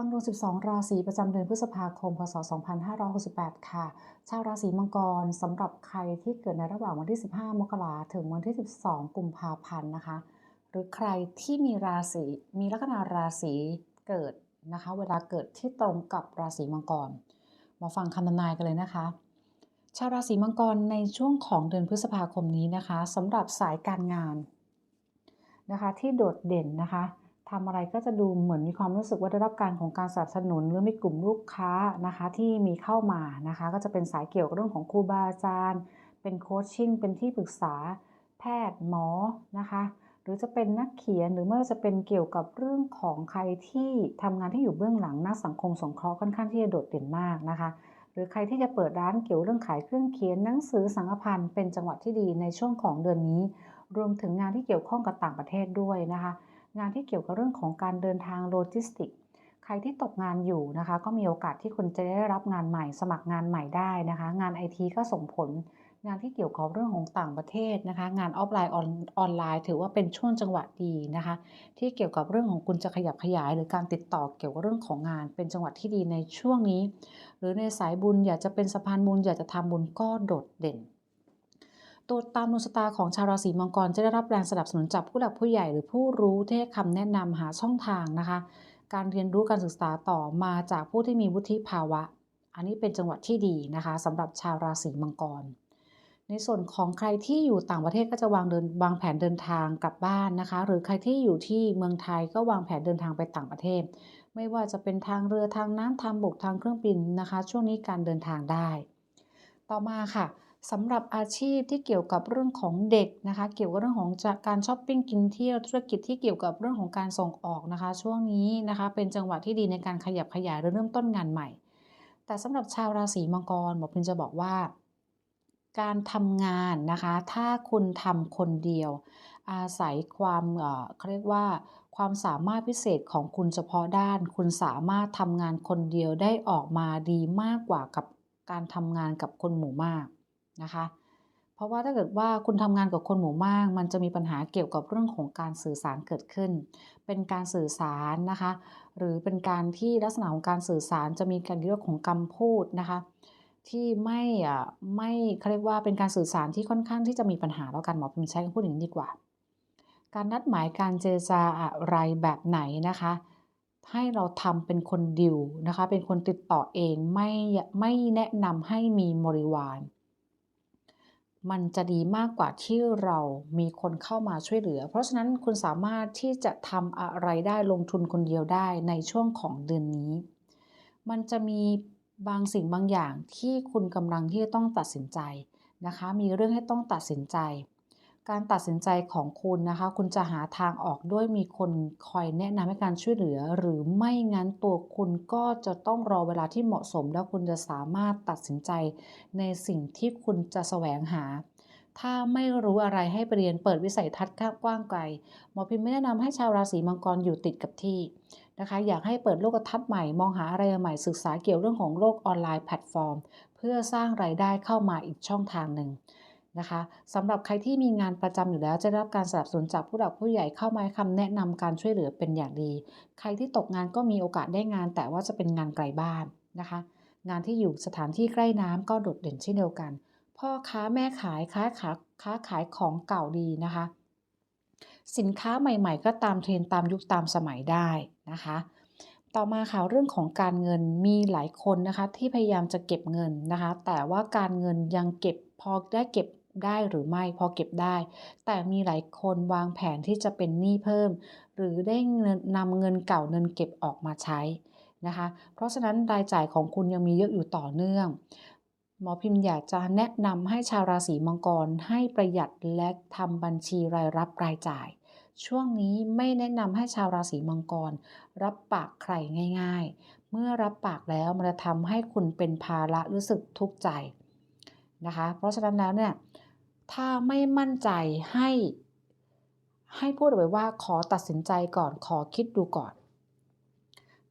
ฟังดวง 12 ราศีประจำเดือนพฤษภาคม พศ 2568 ค่ะ ชาวราศีมังกรสำหรับใครที่เกิดในระหว่างวันที่ 15 มกราถึงวันที่ 12 กุมภาพันธ์นะคะ หรือใครที่มีราศีมีลัคนาราศีเกิดนะคะ เวลาเกิดที่ตรงกับราศีมังกร มาฟังคำทำนายกันเลยนะคะ ชาวราศีมังกรในช่วงของเดือนพฤษภาคมนี้นะคะสำหรับสายการงานนะคะที่โดดเด่นนะคะ ทำอะไรก็จะดูเหมือนมีความรู้สึกว่าได้รับการของการสนับสนุนหรือมีกลุ่มลูกค้านะคะที่มีเข้ามานะคะ ก็จะเป็นสายเกี่ยวกับเรื่องของครูบาอาจารย์ เป็นโคชชิ่งเป็นที่ปรึกษาแพทย์หมอนะคะ หรือจะเป็นนักเขียนหรือไม่ว่าจะเป็นเกี่ยวกับเรื่องของใครที่ทำงานที่อยู่เบื้องหลังนักสังคมสงเคราะห์ค่อนข้างที่จะโดดเด่นมากนะคะ หรือใครที่จะเปิดร้านเกี่ยวเรื่องขายเครื่องเขียนหนังสือสังฆพันธ์เป็นจังหวะที่ดีในช่วงของเดือนนี้ รวมถึงงานที่เกี่ยวข้องกับต่างประเทศด้วยนะคะ งานที่เกี่ยวกับเรื่องของการเดินทางโลจิสติก ใครที่ตกงานอยู่นะคะ ก็มีโอกาสที่คุณจะได้รับงานใหม่ สมัครงานใหม่ได้นะคะ งานไอทีก็ส่งผล งานที่เกี่ยวกับเรื่องของต่างประเทศนะคะ งานออฟไลน์ออนไลน์ ถือว่าเป็นช่วงจังหวะดีนะคะ ที่เกี่ยวกับเรื่องของคุณจะขยับขยาย หรือการติดต่อเกี่ยวกับเรื่องของงาน เป็นจังหวะที่ดีในช่วงนี้ หรือในสายบุญอยากจะเป็นสะพานบุญอยากจะทำบุญก็โดดเด่น ตัวตามดวงชะตาของชาวราศีมังกรจะได้รับแรงสนับสนุนจากผู้หลักผู้ใหญ่หรือผู้รู้ที่ให้คำแนะนำหาช่องทางนะคะ การเรียนรู้การศึกษาต่อมาจากผู้ที่มีวุฒิภาวะ อันนี้เป็นจังหวะที่ดีนะคะสำหรับชาวราศีมังกร ในส่วนของใครที่อยู่ต่างประเทศก็จะวางเดินวางแผนเดินทางกลับบ้านนะคะ หรือใครที่อยู่ที่เมืองไทยก็วางแผนเดินทางไปต่างประเทศ ไม่ว่าจะเป็นทางเรือทางน้ำทางบกทางเครื่องบินนะคะ ช่วงนี้การเดินทางได้ ต่อมาค่ะ สำหรับอาชีพที่เกี่ยวกับเรื่องของเด็กนะคะ เกี่ยวกับเรื่องของการช้อปปิ้งกินเที่ยวธุรกิจที่เกี่ยวกับเรื่องของการส่งออกนะคะ ช่วงนี้นะคะ เป็นจังหวะที่ดีในการขยับขยายหรือเริ่มต้นงานใหม่ แต่สำหรับชาวราศีมังกรหมอพินจะบอกว่า การทำงานนะคะ ถ้าคุณทำคนเดียว อาศัยความเขาเรียกว่าความสามารถพิเศษของคุณเฉพาะด้าน คุณสามารถทำงานคนเดียวได้ออกมาดีมากกว่ากับการทำงานกับคนหมู่มาก นะคะ เพราะว่าถ้าเกิดว่าคุณทำงานกับคนหมู่มาก มันจะมีปัญหาเกี่ยวกับเรื่องของการสื่อสารเกิดขึ้น เป็นการสื่อสารนะคะ หรือเป็นการที่ลักษณะของการสื่อสารจะมีการเรื่องของคำพูดนะคะที่ไม่อะไม่เขาเรียกว่าเป็นการสื่อสารที่ค่อนข้างที่จะมีปัญหาแล้วกันหมอพิมใช้คำพูดอย่างนี้ดีกว่า การนัดหมายการเจรจาอะไรแบบไหนนะคะ ให้เราทำเป็นคนดิวนะคะ เป็นคนติดต่อเองไม่ไม่แนะนำให้มีบริวาร มันจะดีมากกว่าที่เรามีคนเข้ามาช่วยเหลือ เพราะฉะนั้นคุณสามารถที่จะทำอะไรได้ลงทุนคนเดียวได้ในช่วงของเดือนนี้ มันจะมีบางสิ่งบางอย่างที่คุณกำลังที่จะต้องตัดสินใจนะคะ มีเรื่องให้ต้องตัดสินใจ การตัดสินใจของคุณนะคะ คุณจะหาทางออกด้วยมีคนคอยแนะนำให้การช่วยเหลือ หรือไม่งั้นตัวคุณก็จะต้องรอเวลาที่เหมาะสม แล้วคุณจะสามารถตัดสินใจในสิ่งที่คุณจะแสวงหา ถ้าไม่รู้อะไรให้ไปเรียนเปิดวิสัยทัศน์กว้างไกลหมอพิมพ์ไม่แนะนำให้ชาวราศีมังกรอยู่ติดกับที่นะคะ อยากให้เปิดโลกทัศน์ใหม่มองหาอะไรใหม่ศึกษาเกี่ยวเรื่องของโลกออนไลน์แพลตฟอร์ม เพื่อสร้างไรายได้เข้ามาอีกช่องทางหนึ่ง นะคะสำหรับใครที่มีงานประจำอยู่แล้วจะได้รับการสนับสนุนจากผู้หลักผู้ใหญ่เข้ามาให้คำแนะนำการช่วยเหลือเป็นอย่างดี ใครที่ตกงานก็มีโอกาสได้งาน แต่ว่าจะเป็นงานไกลบ้านนะคะ งานที่อยู่สถานที่ใกล้น้ำก็โดดเด่นเช่นเดียวกัน พ่อค้าแม่ขายค้าขาค้าขายของเก่าดีนะคะ สินค้าใหม่ๆ ก็ตามเทรนตามยุคตามสมัยได้นะคะต่อมาข่าวเรื่องของการเงินมีหลายคนนะคะที่พยายามจะเก็บเงินนะคะ แต่ว่าการเงินยังเก็บพอได้เก็บ ได้หรือไม่พอเก็บได้ แต่มีหลายคนวางแผนที่จะเป็นหนี้เพิ่ม หรือได้นำเงินเก่าเงินเก็บออกมาใช้นะคะ เพราะฉะนั้นรายจ่ายของคุณยังมีเยอะอยู่ต่อเนื่อง หมอพิมพ์อยากจะแนะนำให้ชาวราศีมังกรให้ประหยัดและทำบัญชีรายรับรายจ่าย ช่วงนี้ไม่แนะนำให้ชาวราศีมังกร รับปากใครง่าย ๆ เมื่อรับปากแล้วมันจะทำให้คุณเป็นภาระรู้สึกทุกข์ใจนะคะ เพราะฉะนั้นแล้วเนี่ย ถ้าไม่มั่นใจให้ ให้พูดเอาไว้ว่าขอตัดสินใจก่อนขอคิดดูก่อน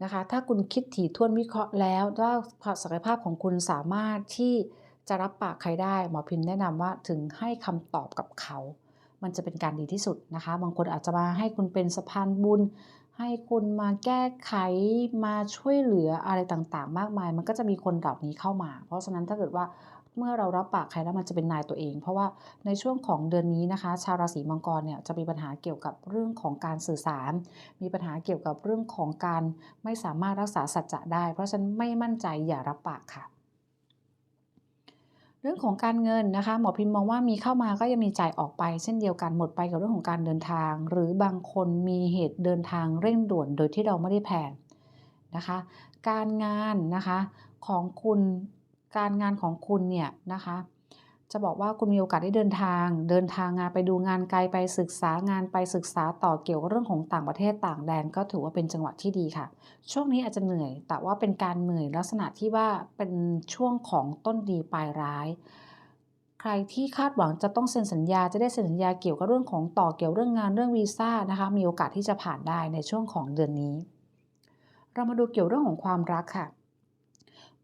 นะคะ ถ้าคุณคิดถี่ถ้วนวิเคราะห์แล้วว่าศักยภาพของคุณสามารถที่จะรับปากใครได้ หมอพิมพ์แนะนำว่าถึงให้คำตอบกับเขา มันจะเป็นการดีที่สุดนะคะ บางคนอาจจะมาให้คุณเป็นสะพานบุญ ให้คุณมาแก้ไขมาช่วยเหลืออะไรต่างๆ มากมาย มันก็จะมีคนเหล่านี้เข้ามา เพราะฉะนั้นถ้าเกิดว่า เมื่อเรารับปากใครแล้วมันจะเป็นนายตัวเอง เพราะว่าในช่วงของเดือนนี้นะคะ ชาวราศีมังกรเนี่ยจะมีปัญหาเกี่ยวกับเรื่องของการสื่อสาร มีปัญหาเกี่ยวกับเรื่องของการไม่สามารถรักษาสัจจะได้ เพราะฉะนั้นไม่มั่นใจอย่ารับปากค่ะเรื่องของการเงินนะคะหมอพิมพ์มองว่ามีเข้ามาก็ยังมีจ่ายออกไป เช่นเดียวกันหมดไปกับเรื่องของการเดินทาง หรือบางคนมีเหตุเดินทางเร่งด่วนโดยที่เราไม่ได้แผนนะคะ การงานนะคะของคุณ การงานของคุณเนี่ยนะคะ จะบอกว่าคุณมีโอกาสได้เดินทาง เดินทางงานไปดูงานไกลไปศึกษางานไปศึกษาต่อเกี่ยวกับเรื่องของต่างประเทศต่างแดนก็ถือว่าเป็นจังหวะที่ดีค่ะ ช่วงนี้อาจจะเหนื่อย แต่ว่าเป็นการเหนื่อยลักษณะที่ว่าเป็นช่วงของต้นดีปลายร้ายใครที่คาดหวังจะต้องเซ็นสัญญาจะได้เซ็นสัญญาเกี่ยวกับเรื่องของต่อเกี่ยวเรื่องงานเรื่องวีซ่านะคะมีโอกาสที่จะผ่านได้ในช่วงของเดือนนี้ เรามาดูเกี่ยวเรื่องของความรักค่ะ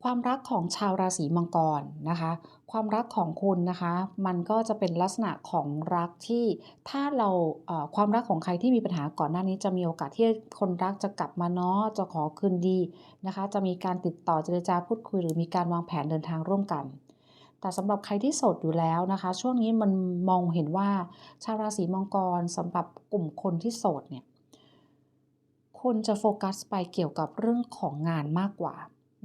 ความรักของชาวราศีมังกรนะคะ ความรักของคุณนะคะ มันก็จะเป็นลักษณะของรักที่ถ้าเราความรักของใครที่มีปัญหาก่อนหน้านี้จะมีโอกาสที่คนรักจะกลับมาเนาะจะขอคืนดีนะคะ จะมีการติดต่อเจรจาพูดคุย หรือมีการวางแผนเดินทางร่วมกัน แต่สำหรับใครที่โสดอยู่แล้วนะคะ ช่วงนี้มันมองเห็นว่าชาวราศีมังกรสำหรับกลุ่มคนที่โสดเนี่ยคุณจะโฟกัสไปเกี่ยวกับเรื่องของงานมากกว่า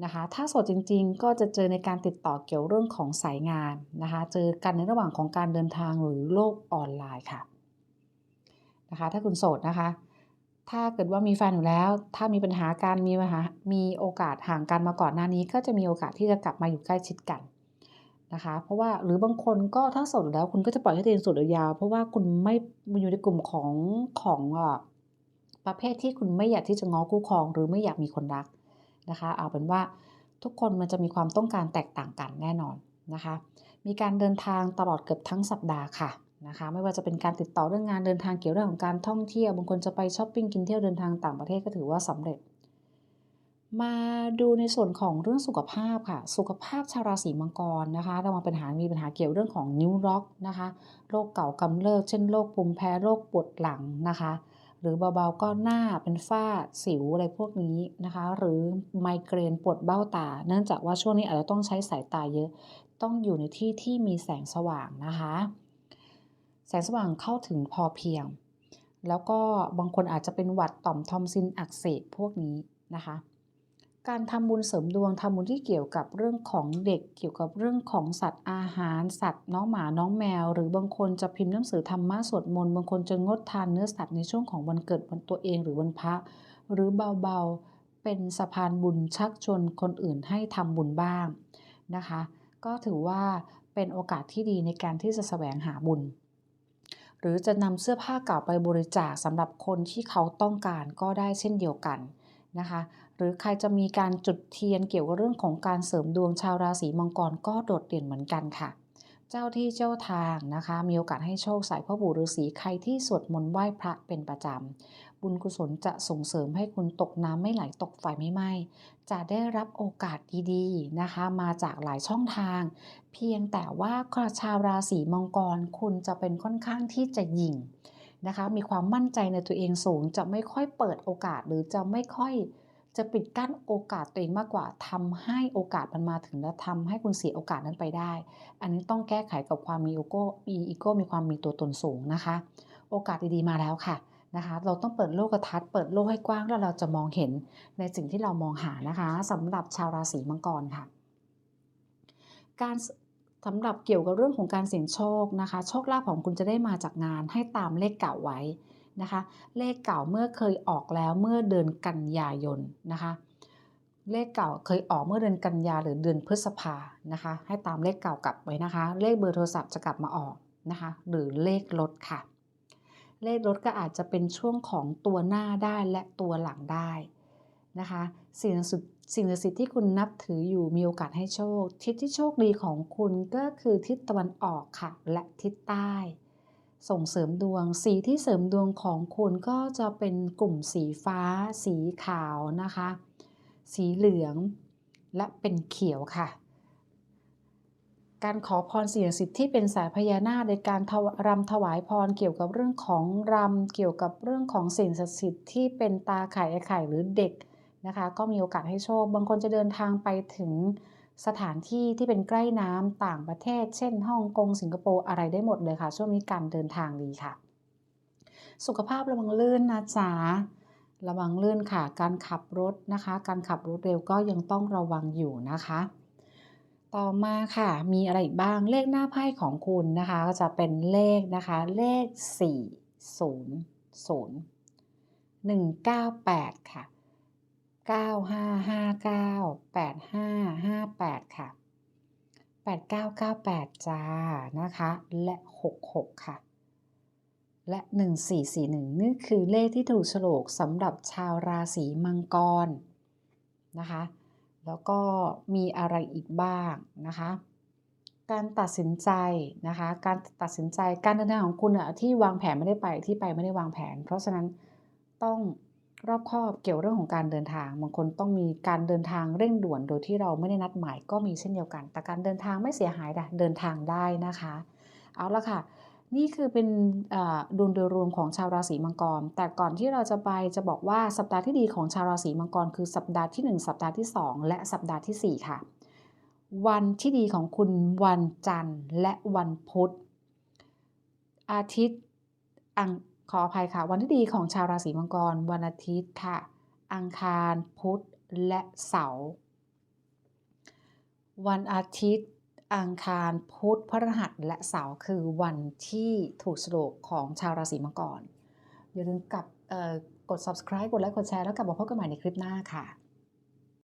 นะคะ ถ้าโสดจริงๆ ก็จะเจอในการติดต่อเกี่ยวเรื่องของสายงานนะคะ เจอกันในระหว่างของการเดินทางหรือโลกออนไลน์ค่ะนะคะ ถ้าคุณโสดนะคะ ถ้าเกิดว่ามีแฟนอยู่แล้ว ถ้ามีปัญหาการมีปัญหา มีโอกาสห่างกันมาก่อนหน้านี้ ก็จะมีโอกาสที่จะกลับมาอยู่ใกล้ชิดกันนะคะ เพราะว่าหรือบางคนก็ถ้าโสดแล้วคุณก็จะปล่อยให้ตัวเองโสดยาวเพราะว่าคุณไม่อยู่ในกลุ่มของของประเภทที่คุณไม่อยากที่จะง้อคู่ครอง หรือไม่อยากมีคนรัก นะคะ เอาเป็นว่าทุกคนมันจะมีความต้องการแตกต่างกันแน่นอนนะคะ มีการเดินทางตลอดเกือบทั้งสัปดาห์ค่ะนะคะ ไม่ว่าจะเป็นการติดต่อเรื่องงานเดินทางเกี่ยวเรื่องของการท่องเที่ยว บางคนจะไปช้อปปิ้งกินเที่ยวเดินทางต่างประเทศก็ถือว่าสำเร็จ มาดูในส่วนของเรื่องสุขภาพค่ะ สุขภาพชาวราศีมังกรนะคะ เรามาปัญหามีปัญหาเกี่ยวเรื่องของนิ้วล็อกนะคะ โรคเก่ากำเริบเช่นโรคปุ่มแพ้ โรคปวดหลังนะคะ หรือเบาๆก็หน้าเป็นฝ้าสิวอะไรพวกนี้นะคะ หรือไมเกรนปวดเบ้าตา เนื่องจากว่าช่วงนี้อาจจะต้องใช้สายตาเยอะ ต้องอยู่ในที่ที่มีแสงสว่างนะคะ แสงสว่างเข้าถึงพอเพียง แล้วก็บางคนอาจจะเป็นหวัดต่อมทอมซินอักเสบพวกนี้นะคะ การทำบุญเสริมดวงทำบุญที่เกี่ยวกับเรื่องของเด็ก เกี่ยวกับเรื่องของสัตว์อาหาร สัตว์น้องหมาน้องแมว หรือบางคนจะพิมพ์หนังสือธรรมะสวดมนต์บางคนจะงดทานเนื้อสัตว์ในช่วงของวันเกิดวันตัวเองหรือวันพระ หรือเบาๆเป็นสะพานบุญชักชวนคนอื่นให้ทำบุญบ้างนะคะ ก็ถือว่าเป็นโอกาสที่ดีในการที่จะแสวงหาบุญ หรือจะนำเสื้อผ้าเก่าไปบริจาคสำหรับคนที่เขาต้องการก็ได้เช่นเดียวกัน นะคะ หรือใครจะมีการจุดเทียนเกี่ยวกับเรื่องของการเสริมดวงชาวราศีมังกรก็โดดเด่นเหมือนกันค่ะ เจ้าที่เจ้าทางนะคะ มีโอกาสให้โชคใส่พ่อปู่ฤาษีใครที่สวดมนต์ไหว้พระเป็นประจำบุญกุศลจะส่งเสริมให้คุณตกน้ำไม่ไหลตกไฟไม่ไหม้จะได้รับโอกาสดีๆนะคะ มาจากหลายช่องทาง เพียงแต่ว่าชาวราศีมังกรคุณจะเป็นค่อนข้างที่จะหยิ่ง นะคะ มีความมั่นใจในตัวเองสูง จะไม่ค่อยเปิดโอกาสหรือจะไม่ค่อยจะปิดกั้นโอกาสตัวเองมากกว่าทำให้โอกาสมันมาถึงและทำให้คุณเสียโอกาสนั้นไปได้ อันนี้ต้องแก้ไขกับความมีโอโก้มีอีโก้มีความมีตัวตนสูงนะคะ โอกาสดีๆมาแล้วค่ะนะคะ เราต้องเปิดโลกทัศน์เปิดโลกให้กว้างแล้วเราจะมองเห็นในสิ่งที่เรามองหานะคะสำหรับชาวราศีมังกรค่ะ การ สำหรับเกี่ยวกับเรื่องของการเสี่ยงโชคนะคะ โชคลาภของคุณจะได้มาจากงานให้ตามเลขเก่าไว้นะคะ เลขเก่าเมื่อเคยออกแล้วเมื่อเดือนกันยายนนะคะ เลขเก่าเคยออกเมื่อเดือนกันยาหรือเดือนพฤษภานะคะ ให้ตามเลขเก่ากลับไว้นะคะ เลขเบอร์โทรศัพท์จะกลับมาออกนะคะ หรือเลขรถค่ะ เลขรถก็อาจจะเป็นช่วงของตัวหน้าได้และตัวหลังได้นะคะสิ่งสุด สิ่งศักดิ์สิทธิ์ที่คุณนับถืออยู่มีโอกาสให้โชค ทิศที่โชคดีของคุณก็คือทิศตะวันออกค่ะ และทิศใต้ ส่งเสริมดวง สีที่เสริมดวงของคุณก็จะเป็นกลุ่มสีฟ้า สีขาวนะคะ สีเหลืองและเป็นเขียวค่ะ การขอพรสิ่งศักดิ์สิทธิ์ที่เป็นสายพญานาคในการรำถวายพรเกี่ยวกับเรื่องของรำเกี่ยวกับเรื่องของสิ่งศักดิ์สิทธิ์ที่เป็นตาไข่ไอไข่หรือเด็ก นะคะ ก็มีโอกาสให้โชค บางคนจะเดินทางไปถึงสถานที่ที่เป็นใกล้น้ำต่างประเทศ เช่นฮ่องกงสิงคโปร์อะไรได้หมดเลยค่ะ ช่วงนี้การเดินทางดีค่ะ สุขภาพระวังลื่นนะจ๊ะระวังลื่นค่ะ การขับรถนะคะ การขับรถเร็วก็ยังต้องระวังอยู่นะคะ ต่อมาค่ะมีอะไรอีกบ้างเลขหน้าไพ่ของคุณนะคะ ก็จะเป็นเลขนะคะ เลข 4 0 0 198 ค่ะ 9559 8558 ค่ะ 8998 จ้า นะคะ และ 66 ค่ะ และ 1441 นี่คือเลขที่ถูกโฉลกสำหรับชาวราศีมังกร นะคะ แล้วก็มีอะไรอีกบ้างนะคะการตัดสินใจนะคะ การตัดสินใจการเดินทางของคุณอะที่วางแผนไม่ได้ไปที่ไปไม่ได้วางแผน เพราะฉะนั้นต้อง รอบคอบเกี่ยวเรื่องของการเดินทางบางคนต้องมีการเดินทางเร่งด่วนโดยที่เราไม่ได้นัดหมายก็มีเช่นเดียวกัน แต่การเดินทางไม่เสียหายนะเดินทางได้นะคะ เอาละค่ะ นี่คือเป็นดวงโดยรวมของชาวราศีมังกร แต่ก่อนที่เราจะไปจะบอกว่าสัปดาห์ที่ดีของชาวราศีมังกร คือสัปดาห์ที่ 1 สัปดาห์ที่ 2 และสัปดาห์ที่ 4 ค่ะ วันที่ดีของคุณวันจันทร์และวันพุธอาทิตย์อัง ขออภัยค่ะ วันที่ดีของชาวราศีมังกร วันอาทิตย์ค่ะ อังคาร พุธ และเสาร์วันอาทิตย์ อังคารพุธพฤหัสและเสาร์คือวันที่ถูกโลกของชาวราศีมังกรอย่าลืมกับกด subscribe กดไลค์กดแชร์แล้วกลับมาพบกันใหม่ในคลิปหน้าค่ะ